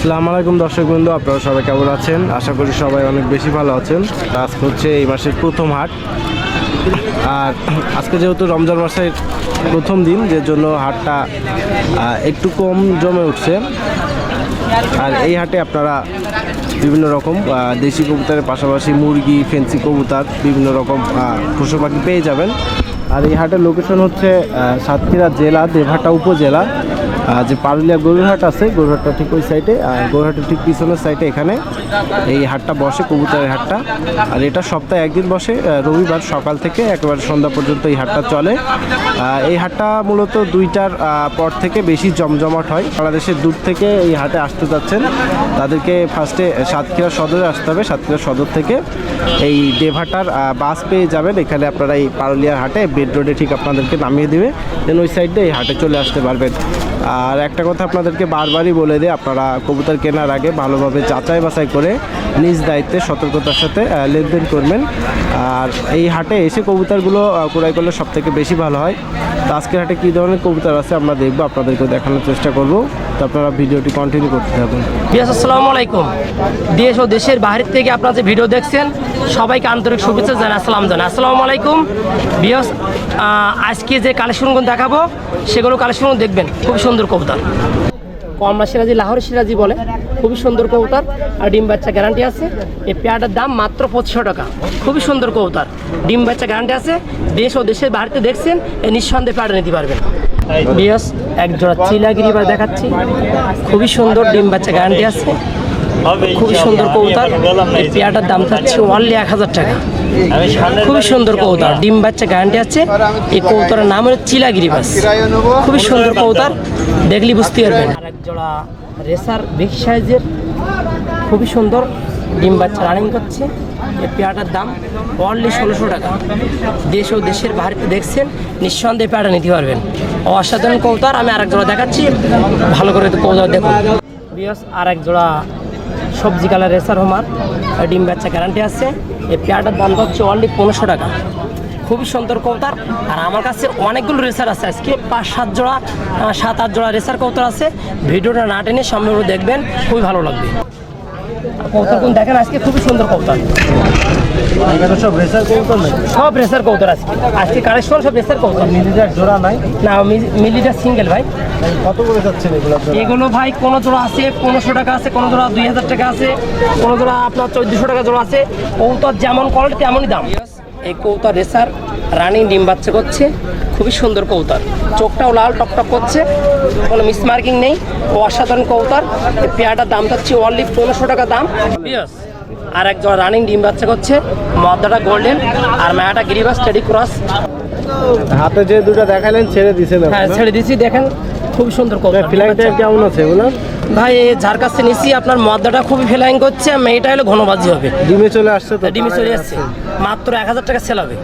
আসসালামু আলাইকুম দর্শক বন্ধু আপনারা সবাই কেমন আছেন? আশা করি সবাই অনেক বেশি ভালো আছেন। আজকে হচ্ছে এই মাসের প্রথম হাট। আর আজকে যেহেতু রমজান মাসের প্রথম দিন যে জন্য হাটটা একটু কম জমে উঠছে। আর এই হাটে আপনারা বিভিন্ন রকম দেশি কবুতরের পাশাপাশি মুরগি, ফেন্সি কবুতর, বিভিন্ন রকম পশু পাখি পেয়ে যাবেন। আর এই হাটের লোকেশন হচ্ছে সাতক্ষীরা জেলা দেবহাটা উপজেলা। যে পারুলিয়া গরুরহাট আছে, গরুরহাটটা ঠিক ওই সাইডে আর গরুরহাটের ঠিক পিছনের সাইডে এখানে এই হাটটা বসে, কবুতরের হাটটা। আর এটা সপ্তাহে একদিন বসে রবিবার সকাল থেকে একেবারে সন্ধ্যা পর্যন্ত এই হাটটা চলে। এই হাটটা মূলত দুইটার পর থেকে বেশি জমজমাট হয়। বাংলাদেশের দূর থেকে এই হাটে আসতে যাচ্ছেন। তাদেরকে ফার্স্টে সাতক্ষীরা সদরে আসতে হবে। সাতক্ষীরা সদর থেকে এই দেভাটার বাস পেয়ে যাবেন। এখানে আপনারা এই পারুলিয়ার হাটে, বেড রোডে ঠিক আপনাদেরকে নামিয়ে দেবে। দেন ওই সাইডে এই হাটে চলে আসতে পারবেন। আর একটা কথা আপনাদেরকে বারবারই বলে দিই, আপনারা কবুতর কেনার আগে ভালোভাবে যাচাই বাছাই করে নিজ দায়িত্বে সতর্কতার সাথে লেনদেন করবেন। আর এই হাটে এসে কবুতরগুলো ক্রয় করলে সবথেকে বেশি ভালো হয়। আজকের হাটে কী ধরনের কবুতর আছে আমরা দেখব আপনাদেরকে দেখানোর চেষ্টা করব। তো আপনারা ভিডিওটি কন্টিনিউ করতে থাকুন। আসসালামু আলাইকুম। দেশ ও দেশের বাহির থেকে আপনারা যে ভিডিও দেখছেন, সবাইকে আন্তরিক শুভেচ্ছা জানাই, আসসালাম জানাই। আসসালামু আলাইকুম। বিয়াস আজকে যে কালেকশনগুলো দেখাবো, সেগুলো কালেকশনগুলো দেখবেন। খুব সুন্দর কবুতর। কমলা সিরাজি লাহোর সিরাজি বলে। খুবই সুন্দর কবুতর আর ডিম বাচ্চা গ্যারান্টি আছে। এই পেয়ারটার দাম মাত্র পঁচিশশো টাকা। খুবই সুন্দর কবুতর। ডিম বাচ্চা গ্যারান্টি আছে। দেশ ও দেশের বাড়িতে দেখছেন এই নিঃসন্দেহে পেয়ারটা নিতে পারবেন। বিয়াস এক জোড়া চিলাগিরি বা দেখাচ্ছি। খুবই সুন্দর ডিম বাচ্চা গ্যারান্টি আছে। খুবই সুন্দর কবুতর। এই পেয়ারটার দাম চাচ্ছে ওয়ানলি এক হাজার টাকা। খুবই সুন্দর কবুতর। ডিম বাচ্চা গ্যারান্টি আছে। এই কবুতরের নাম হলো চিলাগিরি বাস। খুবই সুন্দর কবুতর। দেখলি বুঝতে পারবেন। আর এক জোড়া রেসার বিগ সাইজের, খুবই সুন্দর, ডিম বাচ্চা রানিং করছে। এই পেয়ারটার দাম অনলি ষোলোশো টাকা। দেশ ও দেশের বাইরে দেখছেন, নিঃসন্দেহে পেয়ারটা নিতে পারবেন। অসাধারণ কৌতার আমি আরেক জোড়া দেখাচ্ছি। ভালো করে কৌতার দেখুন। বিয়স, আরেক জোড়া সবজি কালার রেসার হোমার ডিম বাচ্চা গ্যারান্টি আছে। এই পেয়ারটার দাম হচ্ছে অনলি পনেরোশো টাকা। খুবই সুন্দর কৌতার আর আমার কাছে অনেকগুলো রেসার আছে। আজকে পাঁচ, সাত জোড়া সাত, আট জোড়া রেসার কৌতার আছে। ভিডিওটা না টেনে সামনে দেখবেন, খুবই ভালো লাগবে। কৌতারগুলো দেখেন, আজকে খুবই সুন্দর কৌতার সব রেসার কৌতার আছে আজকে কালেকশন সব রেসার কৌতার মিলিটার জোড়া নাই না মিলিটা সিঙ্গেল ভাই। কত করে যাচ্ছেন এগুলো এগুলো ভাই, কোনো জোড়া আছে, পনেরোশো টাকা আছে, কোনো জোড়া দুই হাজার টাকা আছে, কোনো জোড়া আপনার চোদ্দশো টাকা জোড়া আছে। কৌতার যেমন কোয়ালিটি তেমনই দাম। এই কৌতার রেসার রানিং ডিম বাচ্চা করছে খুবই সুন্দর কৌতার। চোখটাও লাল টকটক করছে কোনো মিসমার্কিং নেই ও অসাধারণ কৌতার। পেয়ারটার দাম হচ্ছে অনলি পনেরোশো টাকা দাম। আর একজন রানিং ডিম বাচ্চা করছে মদ্দাটা গোল্ডেন আর মায়াটা গিরিবাস স্টেডি ক্রস হাতে যে দুটো দেখালেন ছেড়ে দিছেন হ্যাঁ ছেড়ে দিয়েছি দেখেন। খুব সুন্দর কৌতার ফ্লাইং টাইম কেমন আছে এগুলো? ভাই যার কাছে নিছি আপনার মদ্দাটা খুবই ফ্লাইং করছে মেয়েটা হলো ঘনবাজি হবে। ডিমে চলে আসছে তো? ডিমি চলে আসছে। মাত্র এক হাজার টাকা সেল হবে।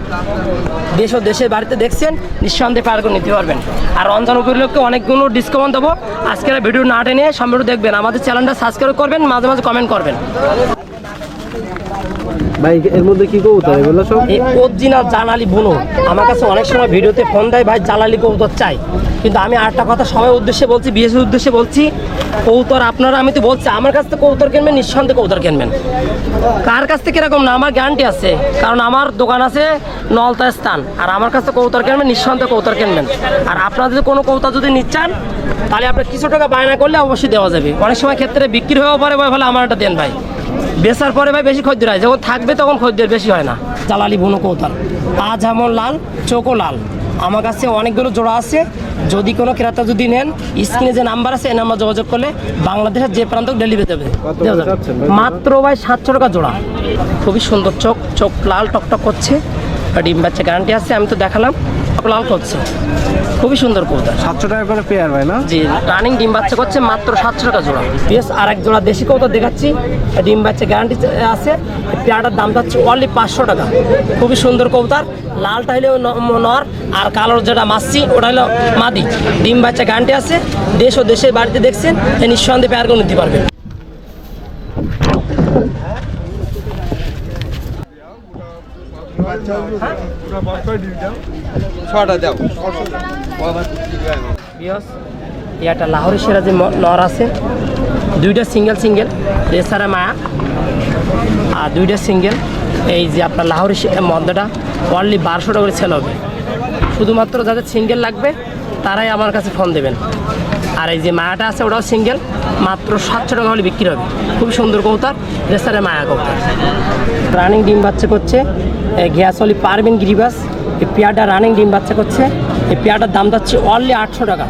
দেশ ও দেশের বাড়িতে দেখছেন নিঃসন্দেহে পার করে নিতে পারবেন। আর রমজান উপলক্ষে অনেকগুলো ডিসকাউন্ট দেবো। আজকের ভিডিও না টেনে সামনে দেখবেন। আমাদের চ্যানেলটা সাবস্ক্রাইব করবেন মাঝে মাঝে কমেন্ট করবেন। ভাই এর মধ্যে কি কবুতর? এগুলো সব? এই অরিজিনাল জালালি বুনো। আমার কাছে অনেক সময় ভিডিওতে ফোন দেয় ভাই জালালি কৌতর চাই। কিন্তু আমি আরেকটা কথা সবাই উদ্দেশ্যে বলছি বিএসের উদ্দেশ্যে বলছি কৌতর আপনারা আমি তো বলছি আমার কাছ থেকে কৌতর কিনবেন নিঃসন্দেহে কৌতর কিনবেন। কার কাছ থেকে এরকম না? আমার গ্যারান্টি আছে কারণ আমার দোকান আছে নলতা স্থান। আর আমার কাছে কৌতর কিনবেন নিঃসন্দেহে কৌতর কিনবেন। আর আপনারা যদি কোনো কৌতর যদি নিচ্ছেন তাহলে আপনার কিছু টাকা বায়না করলে অবশ্যই দেওয়া যাবে। অনেক সময় ক্ষেত্রে বিক্রি হয়েও পারে ভাই ভালো আমার একটা দেন ভাই। বেচার পরে ভাই বেশি খদ্দের হয়। যখন থাকবে তখন খদ্দের বেশি হয় না। জালালি বুনো কৌতাল পা যেমন লাল চোখও লাল। আমার কাছে অনেকগুলো জোড়া আছে। যদি কোনো ক্রেতা যদি নেন স্ক্রিনে যে নাম্বার আছে এই নাম্বার যোগাযোগ করলে বাংলাদেশের যে প্রান্ত ডেলিভারি দেবে? মাত্র ভাই সাতশো টাকা জোড়া। খুবই সুন্দর চোখ চোখ লাল টকটক করছে। ডিম বাচ্চা গ্যারান্টি আছে আমি তো দেখালাম। লাল করছে খুবই সুন্দর কৌতা সাতশো টাকা করে পেয়ার ভাই না? জি রানিং ডিম বাচ্চা করছে মাত্র সাতশো টাকা জোড়া। বেশ আর এক জোড়া দেশি কৌতা দেখাচ্ছি। ডিম বাচ্চা গ্যারান্টি আছে। পেয়ারটার দাম যাচ্ছে অনলি পাঁচশো টাকা। খুবই সুন্দর কৌতার লালটা হলো ন- নর আর কালোর যেটা মাসছি ওটা হলো মাদি। ডিম বাচ্চা গ্যারান্টি আছে। দেশ ও দেশের বাড়িতে দেখছেন নিঃসন্দেহে পেয়ারগুলো নিতে পারবেন। দাও। একটা লাহোরি সেরা যে নর আছে, দুইটা সিঙ্গেল সিঙ্গেল রেসারে মায়া। আর দুইটা সিঙ্গেল এই যে আপনার লাহোরি মদ্দাটা অনলি বারোশো টাকা করে সেল হবে। শুধুমাত্র যাদের সিঙ্গেল লাগবে, তারাই আমার কাছে ফোন দেবেন। আর এই যে মায়াটা আছে, ওটাও সিঙ্গেল মাত্র সাতশো টাকা হলে বিক্রি হবে। খুব সুন্দর কৌতার রেসারে মায়া কৌতার রানিং ডিম বাচ্চা করছে ঘিয়াসলি পারবেন গিরিবাস এই পেয়ারটা রানিং ডিম বাচ্চা করছে এই পেয়ারটার দাম যাচ্ছে অনলি আটশো টাকা।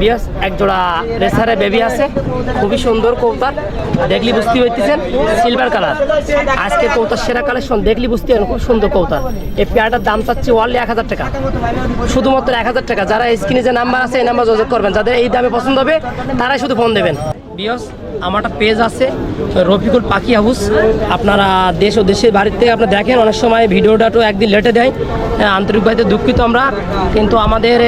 বিয়াস, একজোড়া রেসারে বেবি আছে, খুবই সুন্দর কৌতার, দেখলি বুঝতে হইতেছেন সিলভার কালার আজকে কৌতার, সেরা কালেকশন দেখলি বুঝতে পারেন খুব সুন্দর কৌতার। এই পেয়ারটার দাম চাচ্ছে অনলি এক হাজার টাকা। শুধুমাত্র এক হাজার টাকা। যারা স্ক্রিনে যে নাম্বার আছে, এই নাম্বার যোগাযোগ করবেন। যাদের এই দামে পছন্দ হবে, তারাই শুধু ফোন দেবেন। বিয়স আমার একটা পেজ আছে রফিকুল পাখি হাউস। আপনারা দেশ ও দেশের বাড়ির থেকে আপনারা দেখেন অনেক সময় ভিডিওটা তো একদিন লেটে দেয়। আহ, আন্তরিকভাবে দুঃখিত আমরা কিন্তু আমাদের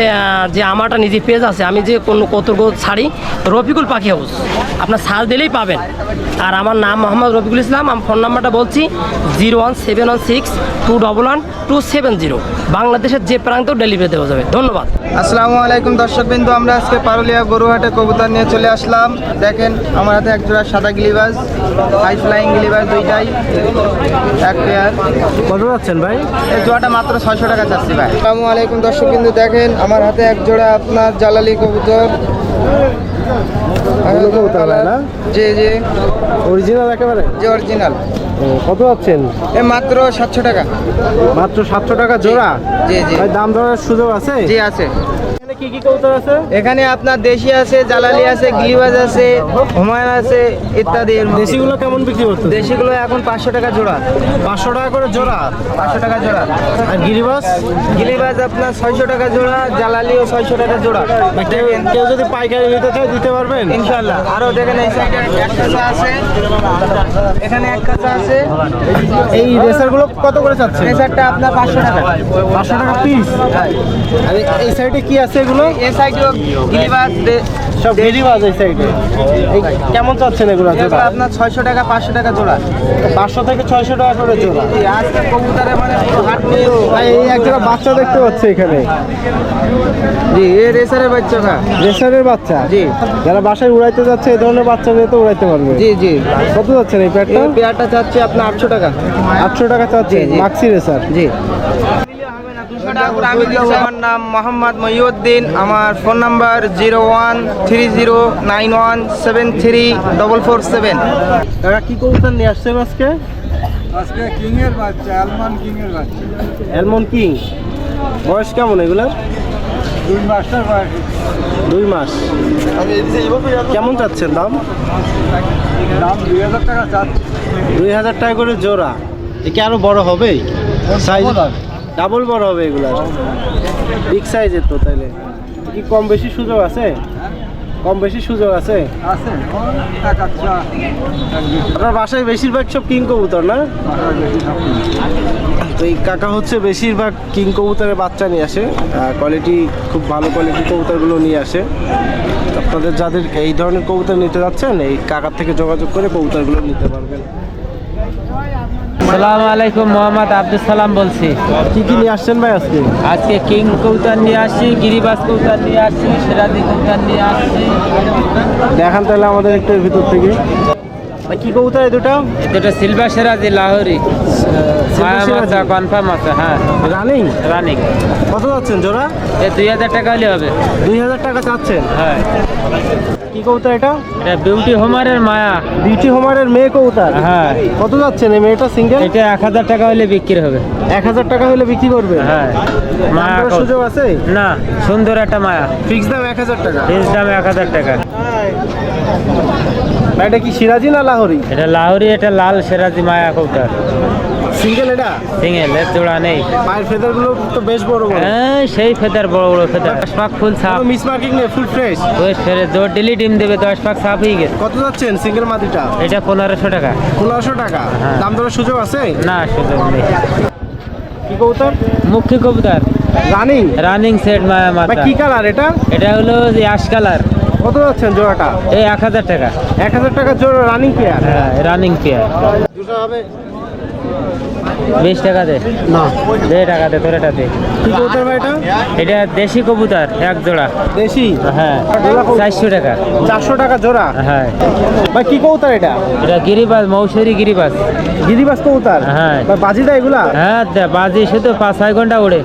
যে আমারটা নিজে পেজ আছে আমি যে কোনো কতর্ক ছাড়ি রফিকুল পাখি হাউস। আপনার সার্চ দিলেই পাবেন। আর আমার নাম মোহাম্মদ রফিকুল ইসলাম আমার ফোন নাম্বারটা বলছি zero one seven one six two double one two seven zero বাংলাদেশের যে প্রান্ত ডেলিভারি দেওয়া যাবে। ধন্যবাদ। আসসালামু আলাইকুম দর্শকবিন্দু আমরা আজকে পারুলিয়া গরুহাটে কবুতর নিয়ে চলে আসলাম। দেখেন আমার হাতে এক জোড়া সাদা গিলিবাজ হাই ফ্লাইং গিলিবাজ দুইটাই এক পেয়ার কত যাচ্ছেন ভাই? এই জোড়াটা মাত্র ছয়শো টাকা চাচ্ছি ভাই। আসসালামু আলাইকুম দর্শকবিন্দু দেখেন আমার হাতে এক জোড়া আপনার জালালি কবুতর? জি জি। অরিজিনাল একেবারে? জি অরিজিনাল কত যাচ্ছেন? এ মাত্র সাতশো টাকা। মাত্র সাতশো টাকা জোড়া? জি জি। দাম দরের সুযোগ আছে? জি আছে। কি কি কবুতর আছে? এখানে আপনার দেশি আছে জালালি আছে গিলিবাজ আছে হুমায়ুন আছে ইত্যাদি। দেশিগুলো কেমন বিক্রি করতে দেশিগুলো এখন পাঁচশো টাকা জোড়া। পাঁচশো টাকা করে জোড়া? পাঁচশো টাকা জোড়া। আর গিরিবাস গিলিবাজ আপনার ছয়শো টাকা জোড়া জালালিও ছয়শো টাকা জোড়া। কেউ যদি পাইকারি নিতে চায় দিতে পারবেন? ইনশাল্লাহ আরও দেখেন এই সাইডে এক কাঁচা আছে। এখানে এক কাঁচা আছে। এই রেসারগুলো কত করে চাচ্ছে রেসারটা আপনার পাঁচশো টাকা। পাঁচশো টাকা পিস আর এই- এই সাইডে কি আছে এগুলো? এই গিলিবাজ সব গিরিবাস এই সাইডে কেমন চাচ্ছেন এগুলো জোড়া? আপনার ছয়শো টাকা পাঁচশো টাকা জোড়া। পাঁচশো থেকে ছয়শো টাকা করে জোড়া। আজকে কবুতরে মানে হাট ভাই এই এক জোড়া বাচ্চা দেখতে পাচ্ছি এখানে। জি এ রেসারের বাচ্চা খা রেসারের বাচ্চা? জি। যারা বাসায় উড়াইতে যাচ্ছে এই ধরনের বাচ্চা নিয়ে তো উড়াইতে পারবে। জি জি। কত যাচ্ছেন এই প্যাডটা এই পেয়ারটা চাচ্ছি আপনার আটশো টাকা। আটশো টাকা চাচ্ছে। মাক্সি রেসার জি। আমার নাম মোহাম্মদ মহিউদ্দিন। আমার phone number zero one three zero nine one seven three double four seven. কাকা কি কবুতর নিয়ে আসছেন আজকে? আজকে কিং এর বাচ্চা আলমান কিং এর বাচ্চা। Almond king. বয়স কেমন এগুলার? দুই মাস্টার বয়স। দুই মাস। কেমন চাচ্ছেন দাম? দাম দুই হাজার টাকা চাচ্ছে। দুই হাজার টাকা করে জোড়া। এ কি আরও বড় হবে সাইজ হবে। ডাবল বড় হবে এগুলো। বিগ সাইজের তো তাইলে। কি কম বেশি সুযোগ আছে? কম বেশি সুযোগ আছে? আচ্ছা আপনার বাসায় বেশিরভাগ সব কিং কবুতর না? তো এই কাকা হচ্ছে বেশিরভাগ কিং কবুতরের বাচ্চা নিয়ে আসে। কোয়ালিটি খুব ভালো কোয়ালিটির কবুতরগুলো নিয়ে আসে। আপনাদের যাদের এই ধরনের কবুতর নিতে যাচ্ছেন এই কাকার থেকে যোগাযোগ করে কবুতরগুলো নিতে পারবেন। সালাম আলাইকুম মোহাম্মদ আব্দুল সালাম বলছি। কি কি নিয়ে আসছেন ভাই আজকে? আজকে কিং কৌতার নিয়ে আসছি গিরিবাস কৌতার নিয়ে আসছি সেরাদি কৌতার নিয়ে আসছি। দেখান তাহলে আমাদের একটু ভিতর থেকে। কি কবুতর দুটো? দুটো সিলভার সেরাজি লাহোরি। মায়া কনফার্ম আছে হ্যাঁ। রানিং রানিং কত যাচ্ছেন জোড়া? এ দুই হাজার টাকা হলে হবে। দুই হাজার টাকা চাচ্ছেন? হ্যাঁ। কি কবুতর এটা? এটা বিউটি হোমারের মায়া। বিউটি হোমারের মেয়ে কবুতর? হ্যাঁ। কত যাচ্ছেন এই মেয়েটা সিঙ্গেল এটা এক হাজার টাকা হলে বিক্রি হবে। এক হাজার টাকা হলে বিক্রি করবে? হ্যাঁ। মায়া সুযোগ আছে? না সুন্দর একটা মায়া। ফিক্স দাম এক হাজার টাকা। ফিস দাম এক হাজার টাকা। ভাই, এটা কি সিরাজি না লাহোরি? এটা লাহোরি এটা লাল সেরাজি মায়া কৌতার সিঙ্গেল এটা? সিঙ্গেল এর জোড়া নেই। পায়ের ফেদারগুলো তো বেশ বড় বড়। হ্যাঁ সেই ফেদার বড় বড় ফেদার। দশ পাক ফুল সাপ মিস মার্কিং নেই ফুল ফ্রেশ ওই ফেরে জোর ডেলি ডিম দেবে দশ পাক সাপ হয়ে গেছে। কত যাচ্ছেন সিঙ্গেল মাটিটা? এটা পনেরোশো টাকা। পনেরোশো টাকা। হ্যাঁ। দাম দরের সুযোগ আছে? না সুযোগ নেই। কি কবুতর? মুখ্য কবুতর। রানিং রানিং সেট মায়া মাথা। কি কালার এটা? এটা হলো যে আশ কালার কত যাচ্ছেন জোড়াটা? এই এক হাজার টাকা। এক হাজার টাকা জোড়া রানিং পেয়ার হ্যাঁ রানিং পেয়ার দুটো হবে? বিশ টাকা দে। না। দেড় টাকা দে তোর এটা দে। কি কবুতর ভাই এটা? এটা দেশি কবুতর এক জোড়া। দেশি? হ্যাঁ। চারশো টাকা। চারশো টাকা জোড়া? হ্যাঁ। ভাই কি কবুতর এটা? এটা গিরিবাস মৌসুরি গিরিবাস গিরিবাস কবুতর? হ্যাঁ। ভাই বাজিদা এগুলা? হ্যাঁ বাজি শুধু পাঁচ ছয় ঘণ্টা উড়ে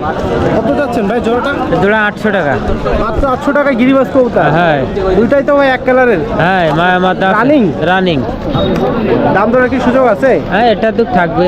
কত যাচ্ছেন ভাই জোড়াটা? জোড়া আটশো টাকা। মাত্র আটশো টাকা গিরিবাস কবুতর? হ্যাঁ। দুইটাই তো ভাই এক কালারের। হ্যাঁ মা মাতা Running? রানিং দাম দরের কি সুযোগ আছে? হ্যাঁ এটা তো থাকবে।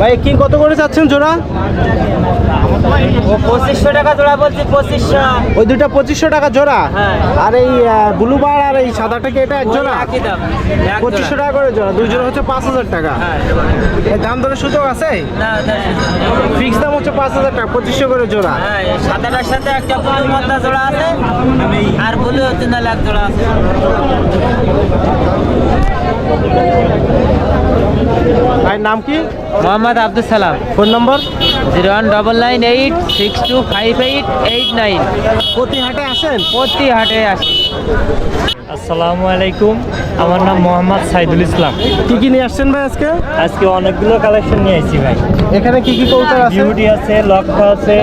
ভাই কি কত করে চাচ্ছেন জোড়া? পঁচিশশো টাকা জোড়া বলছি পঁচিশশো। ওই দুইটা পঁচিশশো টাকা জোড়া? হ্যাঁ। আর এই আর এই সাদাটা কি এটা এক জোড়া? পঁচিশশো টাকা করে জোড়া দুই জোড়া হচ্ছে পাঁচ হাজার টাকা। এই দাম সুযোগ আছে? ফিক্স দাম হচ্ছে পাঁচ হাজার টাকা পঁচিশশো করে জোড়া। হ্যাঁ সাদাটার সাথে একটা জোড়া আছে আর ব্লু হচ্ছে না জোড়া আছে। ভাইয়ের নাম কি? Mohammad Abdul Salam. Phone number? Zero one double nine eight six two five eight eight nine. প্রতি হাটে আসেন? প্রতি হাটে আসি আসসালামু আলাইকুম। আমার নাম মোহাম্মদ সাইদুল ইসলাম। কি কি নিয়ে আসছেন ভাই আজকে? আজকে অনেকগুলো কালেকশন নিয়ে আসছি ভাই। এখানে কি কি কৌতার আছে? বিউটি আছে লক্ষ্য আছে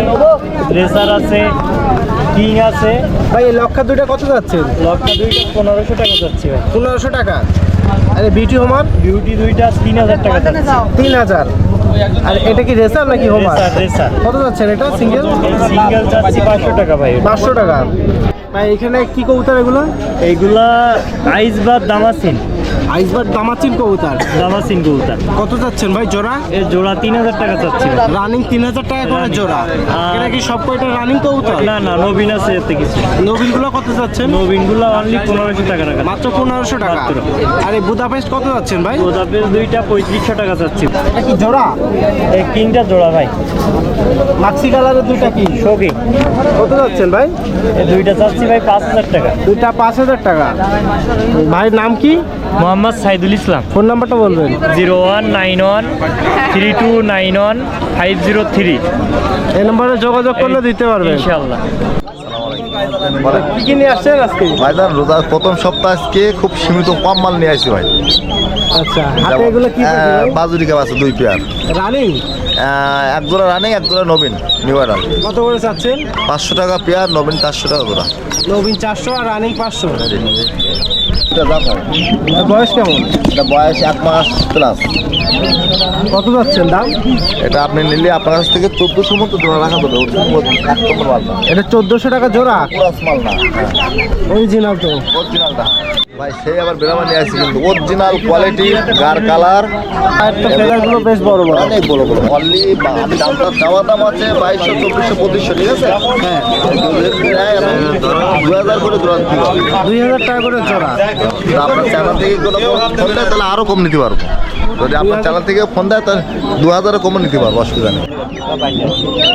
রেসার আছে কিং আছে। ভাই এই লক্ষা দুইটা কত যাচ্ছেন লক্ষ্য দুইটা পনেরোশো টাকা যাচ্ছে ভাই। পনেরোশো টাকা। আরে বিউটি হোমার বিউটি দুইটা তিন হাজার টাকা তিন হাজার। আর এটা কি রেসার নাকি হোমার রেসার রেসার। কত যাচ্ছেন এটা সিঙ্গেল সিঙ্গেল যাচ্ছে পাঁচশো টাকা ভাই পাঁচশো টাকা। ভাই এখানে কি কবুতর এগুলো? এইগুলা আইস বা দামাসিন। আইসবার দামাচিন কবুতর? দামাসিন গৌতা কত যাচ্ছেন ভাই জোড়া? এর জোড়া তিন হাজার টাকা যাচ্ছে রানিং তিন হাজার টাকা করে জোড়া। এটা কি সব কয়টা রানিং কবুতর? না না নবীন আছে এতে কিছু। নবীনগুলো কত যাচ্ছেন নবীনগুলো অনলি পনেরোশো টাকা টাকা মাত্র পনেরোশো টাকা। আর এই বুদাপেস্ট কত যাচ্ছেন ভাই? গোদাপের দুইটা পঁয়ত্রিশশো টাকা যাচ্ছে এটা কি জোড়া? এই কিংটা জোড়া ভাই। মাক্সি কালারের দুইটা কি? শোকিং কত যাচ্ছেন ভাই? দুইটা চাচ্ছি ভাই পাঁচ হাজার টাকা। দুইটা পাঁচ হাজার টাকা। ভাইয়ের নাম কি? মোহাম্মদ সাইদুল ইসলাম। ফোন নাম্বারটা বলবেন। Zero one nine one three two nine one five zero three. এই নম্বরে যোগাযোগ করলে দিতে পারবেন। ইনশাল্লাহ কি কি নিয়ে আসছেন আজকে? ভাইজান রোজার প্রথম সপ্তাহ আজকে খুব সীমিত কম মাল নিয়ে আসছি ভাই। আচ্ছা হাতে এগুলো কি বাজুরি কাপ আছে দুই পেয়ার। রানিং আহ, এক জোড়া রানিং এক জোড়া নবীন নিউ কত করে চাচ্ছেন? পাঁচশো টাকা পেয়ার নবীন চারশো টাকা জোড়া। নবীন চারশো আর রানিং পাঁচশো। এটা দাম হয়। বয়স কেমন? এটা বয়স এক মাস প্লাস কত যাচ্ছেন দাম? এটা আপনি নিলে আপনার কাছ থেকে চোদ্দোশো মতো জোড়া রাখা দেবে এক নম্বর মাল না এটা চোদ্দোশো টাকা জোড়া? পুরাস মাল না অরিজিনাল তো। অরিজিনালটা ভাই সেই আবার বেরামা নিয়ে আসছি কিন্তু অরিজিনাল কোয়ালিটি গার কালার ফেদারগুলো বেশ বড় বড়। অনেক বড় বড়। অনলি আমি দামটা চাওয়া দাম আছে বাইশশো চব্বিশশো পঁচিশশো ঠিক আছে? হ্যাঁ। দু হাজার করে হবে দুই হাজার টাকা করে জোড়া আপনার চ্যানেল থেকে কোনো ফোন দেয় তাহলে আরও কম নিতে পারব। যদি আপনার চ্যানেল থেকে ফোন দেয় তাহলে দু হাজারও কমও নিতে পারব অসুবিধা নেই।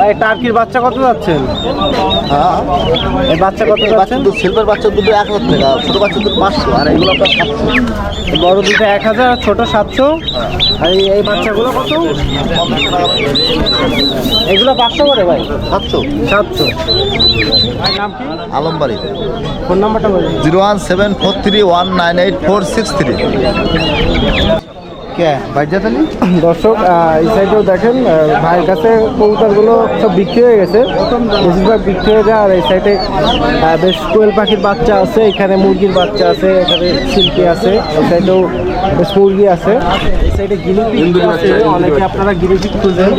ভাই টার্কির বাচ্চা কত যাচ্ছে হ্যাঁ। বাচ্চা কত বাচ্চা দুধ সিলভার বাচ্চা দুধ এক হাজার টাকা ছোটো বাচ্চা দুধ পাঁচশো। আর এগুলো বড় দুটো এক হাজার ছোটো সাতশো। আর এই- বাচ্চাগুলো কত? এগুলো পাঁচশো করে ভাই। সাতশো। সাতশো। ভাই নাম কি? আলমবাড়ি। ফোন নাম্বারটা বলুন zero one seven four three one nine eight four six three. দর্শক আহ, এই সাইডেও দেখেন ভাইয়ের কাছে কবুতরগুলো সব বিক্রি হয়ে গেছে। বেশিরভাগ বিক্রি হয়ে যায় আর এই সাইডে আহ, বেশ কোয়েল পাখির বাচ্চা আছে এখানে মুরগির বাচ্চা আছে এখানে শিল্পী আছে এই সাইডেও বেশ মুরগি আছে। এই সাইডে গিনিপিগ আছে অনেকে আপনারা গিনিপিগ খুঁজেন।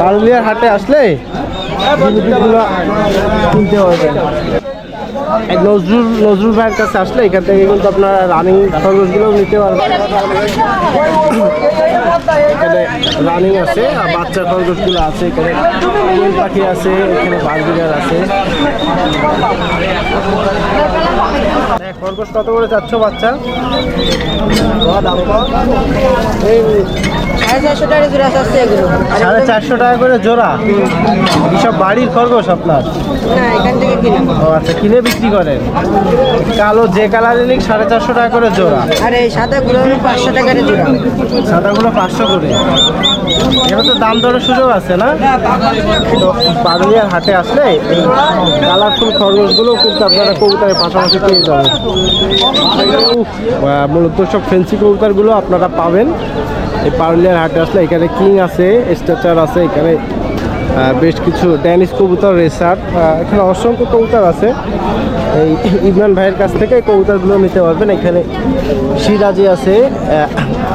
বারুলিয়ার হাটে আসলে গিনিপিগগুলো কিনতে পারবেন নজরুল নজরুল ভাইয়ের কাছে আসলে এখান থেকে কিন্তু আপনারা রানিং খরচগুলো নিতে পারবেন। এখানে রানিং আছে আর বাচ্চা খরগোশগুলো আছে এখানে পাখি আছে এখানে বারবিগার আছে। হ্যাঁ, খরগোশ কত করে যাচ্ছ বাচ্চা? এই টাকা সাড়ে চারশো টাকা করে জোড়া? এসব বাড়ির খরগোশ আপনার? ও আচ্ছা কিনে বিক্রি করেন? কালো যে কালারের নিক সাড়ে চারশো টাকা করে জোড়া। আর এই সাদাগুলো পাঁচশো টাকার জোড়া। সাদাগুলো পাঁচশো করে। এবার তো দাম দরের সুযোগ আছে না? তো পারুলিয়ার হাটে আসলে এই কালারফুল খরগোশগুলো কিন্তু আপনারা কবুতরের পাশাপাশি পেয়ে যাবেন মূলত সব ফেন্সি কবুতরগুলো আপনারা পাবেন। এই পারুলিয়ার হাটে আসলে এখানে কিং আছে স্ট্রেচার আছে এখানে বেশ কিছু ড্যানিশ কবুতর রেসার এখানে অসংখ্য কবুতর আছে। এই ইমরান ভাইয়ের কাছ থেকে কবুতরগুলো নিতে পারবেন। এখানে সিরাজি আছে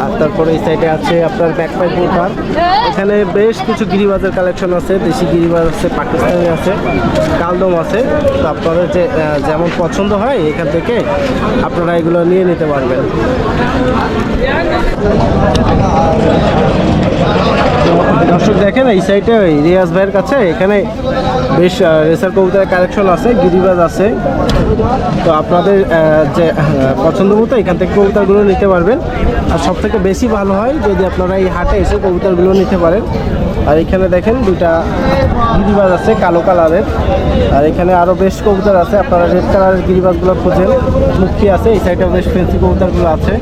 আর তারপরে এই সাইডে আছে আপনার ব্যাকপ্যাক কবুতর এখানে বেশ কিছু গিরিবাজের কালেকশন আছে, দেশি গিরিবাজ আছে, পাকিস্তানি আছে, কালদম আছে। তো আপনাদের যে যেমন পছন্দ হয়, এখান থেকে আপনারা এগুলো নিয়ে নিতে পারবেন। দর্শক দেখেন, এই সাইডে রিয়াজ ভাইয়ের কাছে এখানে বেশ রেসার কবুতরের কালেকশন আছে, গিরিবাজ আছে। তো আপনাদের যে পছন্দ মতো এখান থেকে কবুতরগুলো নিতে পারবেন। আর সব থেকে বেশি ভালো হয় যদি আপনারা এই হাটে এসে কবুতরগুলো নিতে পারেন। আর এখানে দেখেন দুইটা গিরিবাজ আছে, কালো কালারের। আর এখানে আরও বেশ কবুতর আছে, আপনারা রেড কালারের গিরিবাজগুলো খুঁজেন। মুক্তি আছে, এই সাইডে বেশ ফেন্সি কবুতরগুলো আছে।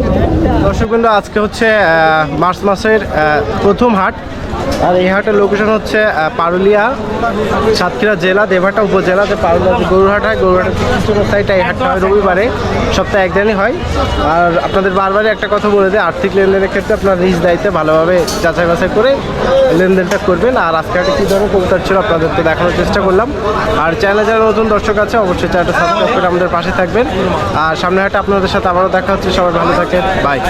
দর্শক বন্ধু, আজকে হচ্ছে মার্চ মাসের প্রথম হাট। আর এই হাটের লোকেশন হচ্ছে পারুলিয়া, সাতক্ষীরা জেলা দেবহাটা উপজেলা, যে পারুলিয়া গরুহাট হয় গরুহাটের ছোটো সাইডটা এই হাটটা হয় রবিবারে। সপ্তাহে একদিনই হয়। আর আপনাদের বারবারই একটা কথা বলে দেয় আর্থিক লেনদেনের ক্ষেত্রে আপনার রিস্ক দায়িত্বে ভালোভাবে যাচাই বাছাই করে লেনদেনটা করবেন। আর আজকে হাটে কী ধরনের কবুতর ছিল আপনাদেরকে দেখানোর চেষ্টা করলাম। আর চ্যানেলে যারা নতুন দর্শক আছে, অবশ্যই চ্যানেলটা সাবস্ক্রাইব করে আমাদের পাশে থাকবেন। আর সামনে হাটে আপনাদের সাথে আবারও দেখা হচ্ছে। সবাই ভালো থাকেন। বাই